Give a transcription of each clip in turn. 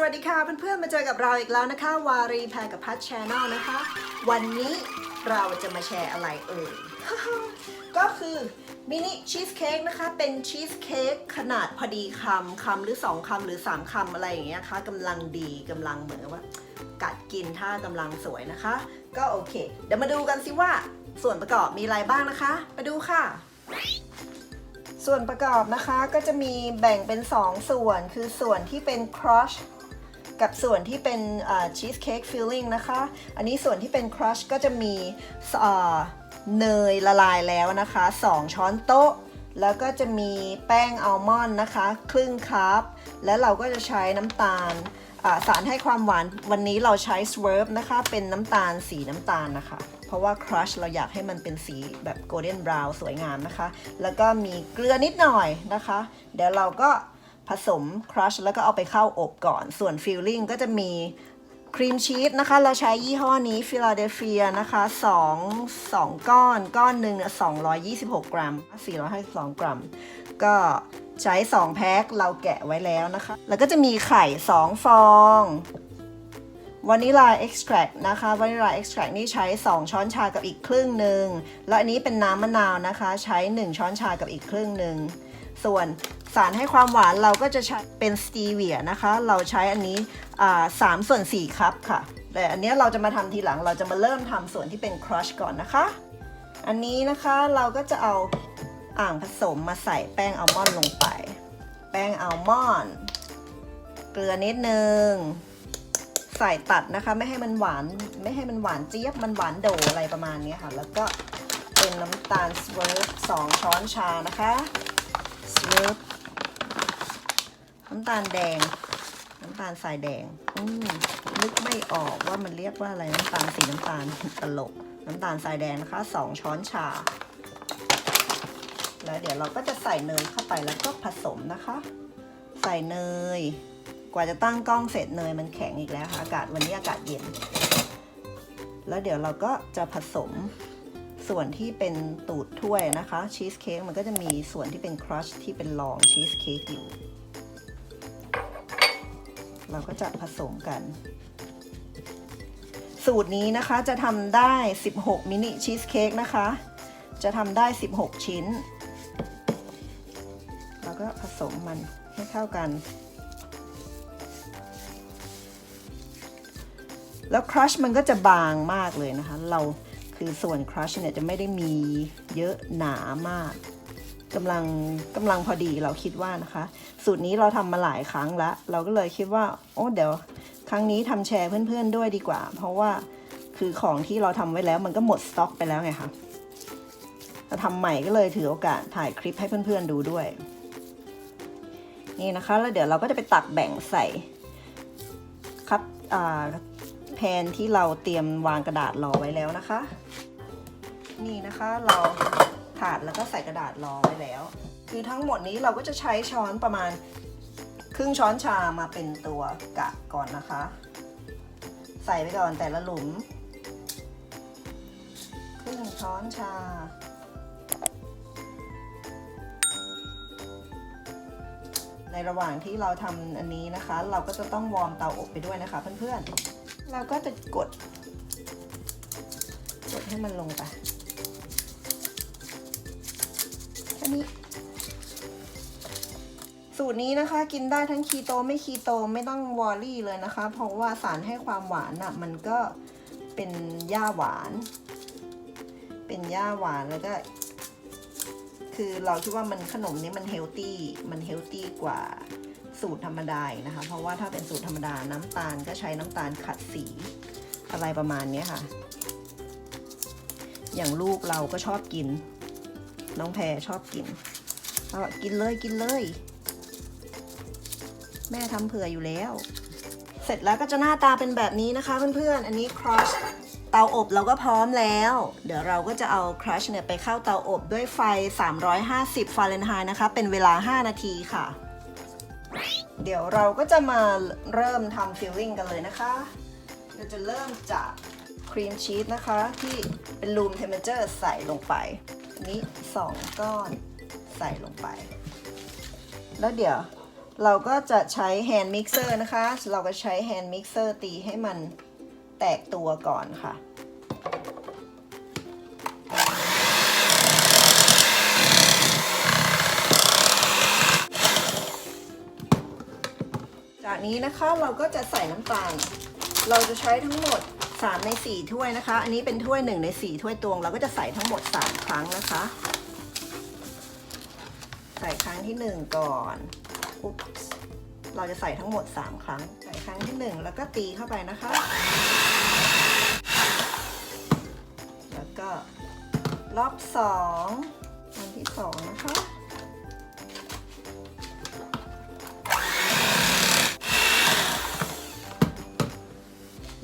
สวัสดีค่ะเพื่อนๆ มาเจอกับเราอีกแล้วนะคะ วารีแพรกับพัชชแนลนะคะ วันนี้เราจะมาแชร์อะไรเอ่ย ก็คือมินิชีสเค้กนะคะ เป็นชีสเค้กขนาดพอดีคำคำหรือ 2คำหรือ 3คำอะไรอย่างเงี้ยค่ะกำลังดีกำลังเหมือนว่า กัดกินถ้ากำลังสวยนะคะ ก็โอเค เดี๋ยวมาดูกันสิว่าส่วนประกอบมีอะไรบ้างนะคะ มาดูค่ะส่วนประกอบนะคะก็จะมีแบ่งเป็น 2ส่วนคือส่วนที่เป็นครัช กับส่วนที่เป็นชีสเค้กฟิลลิ่งนะคะ อันนี้ส่วนที่เป็นครัชก็จะมีเอ่อเนยละลายแล้วนะคะ 2 ช้อนโต๊ะ แล้วก็จะมีแป้งอัลมอนด์นะคะ ครึ่งคัพและเราก็จะใช้น้ำตาลสารให้ความหวานวันนี้เราใช้สเวิร์นะคะ เป็นน้ำตาลสีน้ำตาลนะคะ เพราะว่าครัชเราอยากให้มันเป็นสีแบบโกลเด้นบราวน์สวยงามนะคะ แล้วก็มีเกลือนิดหน่อยนะคะ เดี๋ยวเราก็ ผสมครัชแล้วก็เอาไปเข้าอบก่อน ส่วนฟิลลิ่งก็จะมีครีมชีสนะคะ เราใช้ยี่ห้อนี้ฟิลาเดลเฟียนะคะ2 2 ก้อน ก้อนหนึ่งเนี่ย226 กรัม 452 กรัม ก็ใช้ 2 แพ็ค เราแกะไว้แล้วนะคะ แล้วก็จะมีไข่ 2 ฟองวานิลาเอ็กซ์แทรนะคะวานิลาเอ็กซ์แทรนี่ใช้ 2 ช้อนชากับอีกครึ่งหนึ่ง แล้วอันนี้เป็นน้ำมะนาวนะคะ ใช้ 1 ช้อนชากับอีกครึ่งหนึ่ง ส่วนสารให้ความหวานเราก็จะใช้เป็นสตีเวียนะคะ เราใช้อันนี้สามส่วน4ครับค่ะ แต่อันนี้เราจะมาทำทีหลังเราจะมาเริ่มทำส่วนที่เป็นครัชก่อนนะคะ อันนี้นะคะเราก็จะเอาอ่างผสมมาใส่แป้งอัลมอนด์ลงไป แป้งอัลมอนด์เกลือนิดนึงใส่ตัดนะคะไม่ให้มันหวานไม่ให้มันหวานเจี๊ยบมันหวานโดอะไรประมาณนี้ค่ะ แล้วก็เป็นน้ำตาลสเวิร์ฟสองช้อนชานะคะ เวิฟน้ำตาลแดง น้ำตาลทรายแดงอืมนึกไม่ออกว่ามันเรียกว่าอะไรน้ำตาลสีน้ำตาลตลก น้ำตาลทรายแดงนะคะสองช้อนชา แล้วเดี๋ยวเราก็จะใส่เนยเข้าไปแล้วก็ผสมนะคะ ใส่เนย กว่าจะตั้งกล้องเสร็จเนยมันแข็งอีกแล้วค่ะอากาศวันนี้อากาศเย็น แล้วเดี๋ยวเราก็จะผสม ส่วนที่เป็นตูดถ้วยนะคะชีสเค้กมันก็จะมีส่วนที่เป็นครัชที่เป็นรองชีสเค้กอยู่ เราก็จะผสมกัน สูตรนี้นะคะจะทำได้ 16 มินิชีสเค้กนะคะ จะทำได้ 16 ชิ้นแล้วก็ผสมมันให้เข้ากันแล้วครัชมันก็จะบางมากเลยนะคะ เรา คือส่วนครัชเนี่ยจะไม่ได้มีเยอะหนามากกำลังกำลังพอดีเราคิดว่านะคะ สูตรนี้เราทำมาหลายครั้งแล้วเราก็เลยคิดว่า โอ้เดี๋ยว ครั้งนี้ทำแชร์เพื่อนๆด้วยดีกว่า เพราะว่าคือของที่เราทำไว้แล้วมันก็หมดสต็อกไปแล้วไงคะเราทำใหม่ก็เลยถือโอกาสถ่ายคลิปให้เพื่อนๆดูด้วย นี่นะคะ แล้วเดี๋ยวเราก็จะไปตักแบ่งใส่ครับอ่าแพนที่เราเตรียมวางกระดาษรอไว้แล้วนะคะ นี่นะคะเราถาดแล้วก็ใส่กระดาษรอไว้แล้ว คือทั้งหมดนี้เราก็จะใช้ช้อนประมาณครึ่งช้อนชามาเป็นตัวกะก่อนนะคะ ใส่ไปก่อนแต่ละหลุม ครึ่งช้อนชาในระหว่างที่เราทำอันนี้นะคะ เราก็จะต้องวอร์มเตาอบไปด้วยนะคะเพื่อนๆ เราก็จะกด กดให้มันลงไป นี้ สูตรนี้นะคะ กินได้ทั้งคีโตไม่คีโตไม่ต้องวอรี่เลยนะคะ เพราะว่าสารให้ความหวานน่ะ มันก็เป็นหญ้าหวาน เป็นหญ้าหวานแล้วก็ คือเราคิดว่ามันขนมนี้มันเฮลตี้ มันเฮลตี้กว่าสูตรธรรมดานะคะ เพราะว่าถ้าเป็นสูตรธรรมดาน้ำตาลก็ใช้น้ำตาลขัดสีอะไรประมาณนี้ค่ะ อย่างลูกเราก็ชอบกิน น้องแพรชอบกินเรากินเลยกินเลย แม่ทำเผื่ออยู่แล้ว เสร็จแล้วก็จะหน้าตาเป็นแบบนี้นะคะเพื่อนๆ อันนี้ครัชเตาอบเราก็พร้อมแล้ว เดี๋ยวเราก็จะเอาครัชเนี่ยไปเข้าเตาอบด้วยไฟ 350 ฟาเรนไฮต์นะคะ เป็นเวลา 5 นาทีค่ะ เดี๋ยวเราก็จะมาเริ่มทำฟิลลิ่งกันเลยนะคะ เราจะเริ่มจากครีมชีสนะคะ ที่เป็นรูมเทมเ e เจอร์ใส่ลงไป นี้2ก้อนใส่ลงไป แล้วเดี๋ยวเราก็จะใช้แฮนด์มิกเซอร์นะคะ เราก็ใช้แฮนด์มิกเซอร์ตีให้มันแตกตัวก่อนค่ะจากนี้นะคะเราก็จะใส่น้ำตาล เราจะใช้ทั้งหมด 3 ใน 4 ถ้วยนะคะ อันนี้เป็นถ้วย 1 ใน 4 ถ้วยตวง เราก็จะใส่ทั้งหมด 3 ครั้งนะคะ ใส่ครั้งที่ 1 ก่อนอุ๊บเราจะใส่ทั้งหมด 3 ครั้ง ใส่ครั้งที่ 1 แล้วก็ตีเข้าไปนะคะ แล้วก็รอบ2อันที่ 2 นะคะ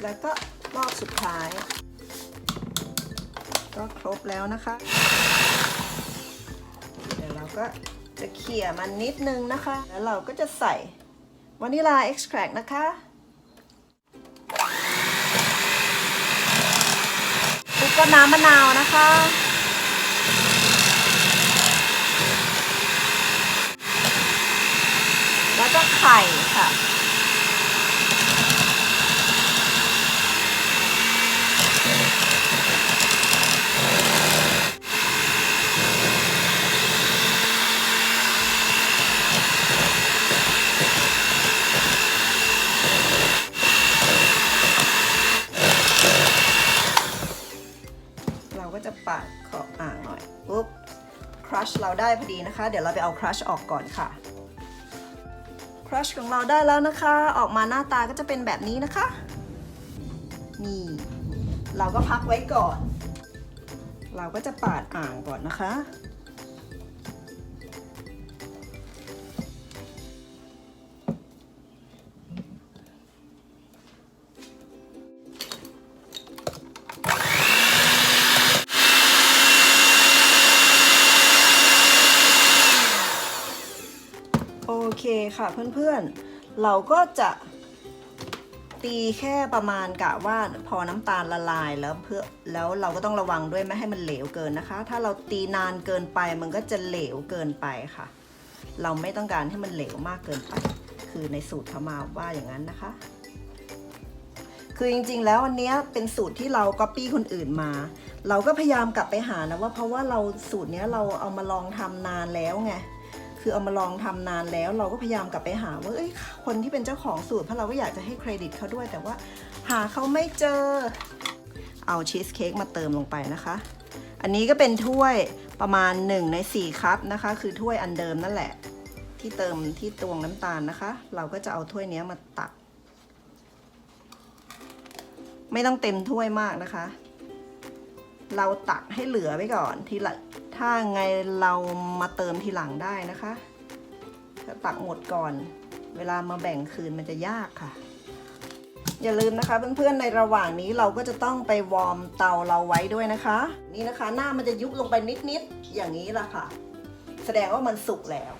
แล้วก็ สุดท้าย ก็ครบแล้วนะคะ เดี๋ยวเราก็จะเขี่ยมันนิดนึงนะคะ แล้วเราก็จะใส่วานิลาเอ็กซ์แทรกนะคะแล้วก็น้ำมะนาวนะคะแล้วก็ไข่ ดีนะคะ เดี๋ยวเราไปเอาครัชออกก่อนค่ะครัชของเราได้แล้วนะคะ ออกมาหน้าตาก็จะเป็นแบบนี้นะคะ นี่ เราก็พักไว้ก่อน เราก็จะปาดอ่างก่อนนะคะ ค่ะเพื่อนๆ เราก็จะตีแค่ประมาณกะว่าพอน้ำตาลละลายแล้วเพื่อแล้วเราก็ต้องระวังด้วยไม่ให้มันเหลวเกินนะคะ ถ้าเราตีนานเกินไปมันก็จะเหลวเกินไปค่ะ เราไม่ต้องการให้มันเหลวมากเกินไป คือในสูตรเขามาว่าอย่างนั้นนะคะ คือจริงๆแล้วอันเนี้ยเป็นสูตรที่เราก๊อปปี้คนอื่นมา เราก็พยายามกลับไปหานะว่าเพราะว่าเราสูตรเนี้ยเราเอามาลองทำนานแล้วไง คือเอามาลองทำนานแล้ว เราก็พยายามกลับไปหาว่าเอ้ยคนที่เป็นเจ้าของสูตรเพราะเราก็อยากจะให้เครดิตเขาด้วยแต่ว่าหาเขาไม่เจอ เอาชีสเค้กมาเติมลงไปนะคะ อันนี้ก็เป็นถ้วยประมาณ 1 ใน 4 คัพนะคะ คือถ้วยอันเดิมนั่นแหละ ที่เติมที่ตวงน้ำตาลนะคะ เราก็จะเอาถ้วยนี้มาตัก ไม่ต้องเต็มถ้วยมากนะคะ เราตักให้เหลือไว้ก่อนทีละ ถ้าไงเรามาเติมทีหลังได้นะคะ ถ้าตักหมดก่อน เวลามาแบ่งคืนมันจะยากค่ะ อย่าลืมนะคะเพื่อนๆในระหว่างนี้เราก็จะต้องไปวอร์มเตาเราไว้ด้วยนะคะ นี่นะคะหน้ามันจะยุบลงไปนิดๆอย่างนี้ละค่ะ แสดงว่ามันสุกแล้ว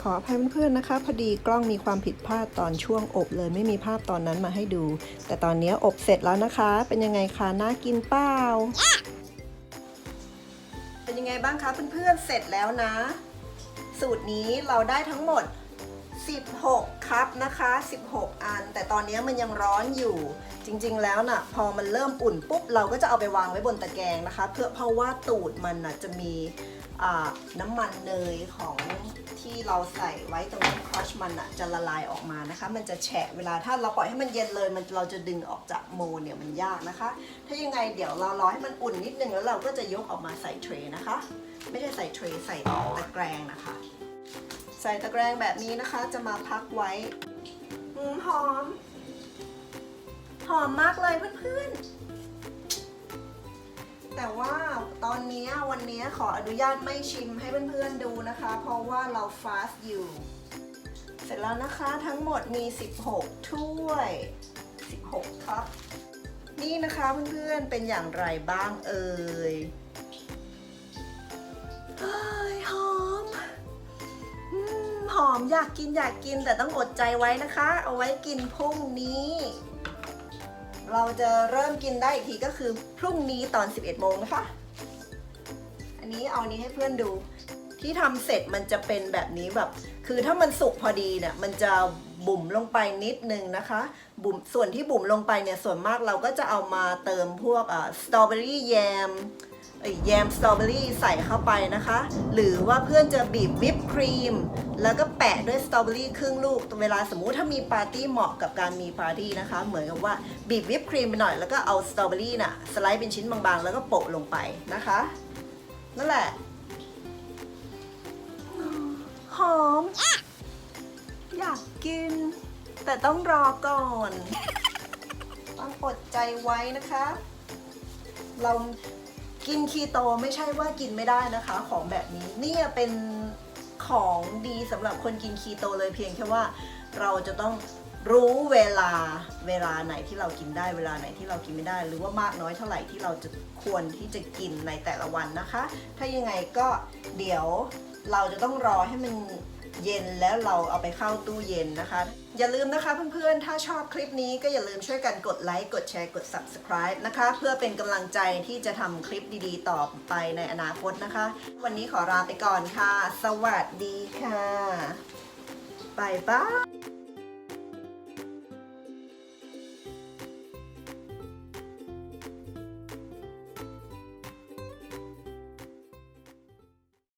ขออภัยเพื่อนๆนะคะ พอดีกล้องมีความผิดพลาดตอนช่วงอบเลยไม่มีภาพตอนนั้นมาให้ดู แต่ตอนนี้อบเสร็จแล้วนะคะ เป็นยังไงคะน่ากินเปล่าเป็น ยังไงบ้างคะเพื่อนๆเสร็จแล้วนะ สูตรนี้เราได้ทั้งหมด 16 คัพนะคะ 16 อัน แต่ตอนนี้มันยังร้อนอยู่ จริงๆ แล้วน่ะ พอมันเริ่มอุ่นปุ๊บ เราก็จะเอาไปวางไว้บนตะแกรงนะคะ เพื่อเพราะว่าตูดมันน่ะจะมีน้ำมันเนยของที่เราใส่ไว้ตรงนี้ครัชมันอะจะละลายออกมานะคะ มันจะแฉะเวลาถ้าเราปล่อยให้มันเย็นเลย มันเราจะดึงออกจากโมเนี่ยมันยากนะคะ ถ้ายังไงเดี๋ยวเรารอให้มันอุ่นนิดนึงแล้วเราก็จะยกออกมาใส่เทรย์นะคะ ไม่ใช่ใส่เทรย์ใส่ตะแกรงนะคะ ใส่ตะแกรงแบบนี้นะคะ จะมาพักไว้อืมหอม หอมมากเลยเพื่อนๆ แต่ว่าตอนนี้วันนี้ขออนุญาตไม่ชิมให้เพื่อนๆดูนะคะ เพราะว่าเราฟาสต์อยู่ เสร็จแล้วนะคะทั้งหมดมี 16 ถ้วย 16ครับ นี่นะคะเพื่อนๆเป็นอย่างไรบ้างเอ่ยเฮ้ยหอม หอมอยากกินอยากกินแต่ต้องอดใจไว้นะคะ เอาไว้กินพรุ่งนี้ เราจะเริ่มกินได้อีกทีก็คือพรุ่งนี้ตอน 11โมงนะคะ อันนี้เอานี้ให้เพื่อนดู ที่ทำเสร็จมันจะเป็นแบบนี้แบบ คือถ้ามันสุกพอดีเนี่ยมันจะบุ๋มลงไปนิดนึงนะคะ บุ๋มส่วนที่บุ๋มลงไปเนี่ยส่วนมากเราก็จะเอามาเติมพวกสตรอเบอรี่แยม แยมสตรอเบอรี่ใส่เข้าไปนะคะ หรือว่าเพื่อนจะบีบวิปครีม แล้วก็แปะด้วยสตรอเบอรี่ครึ่งลูกเวลาสมมุติถ้ามีปาร์ตี้เหมาะกับการมีปาร์ตี้นะคะ เหมือนกับว่าบีบวิปครีมไปหน่อยแล้วก็เอาสตรอเบอรี่น่ะสไลด์เป็นชิ้นบางๆ แล้วก็โปะลงไปนะคะนั่นแหละหอม อยากกิน แต่ต้องรอก่อน ต้องอดใจไว้นะคะ เรา กินคีโตไม่ใช่ว่ากินไม่ได้นะคะ ของแบบนี้เนี่ยเป็นของดีสำหรับคนกินคีโตเลยเพียงแค่ว่าเราจะต้องรู้เวลาเวลาไหนที่เรากินได้เวลาไหนที่เรากินไม่ได้ หรือว่ามากน้อยเท่าไหร่ที่เราจะควรที่จะกินในแต่ละวันนะคะ ถ้ายังไงก็เดี๋ยวเราจะต้องรอให้มัน เย็นแล้วเราเอาไปเข้าตู้เย็นนะคะ อย่าลืมนะคะเพื่อนๆ ถ้าชอบคลิปนี้ก็อย่าลืมช่วยกันกดไลค์ กดแชร์ กด subscribe นะคะ เพื่อเป็นกำลังใจที่จะทำคลิปดีๆ ต่อไปในอนาคตนะคะ วันนี้ขอลาไปก่อนค่ะ สวัสดีค่ะบายบาย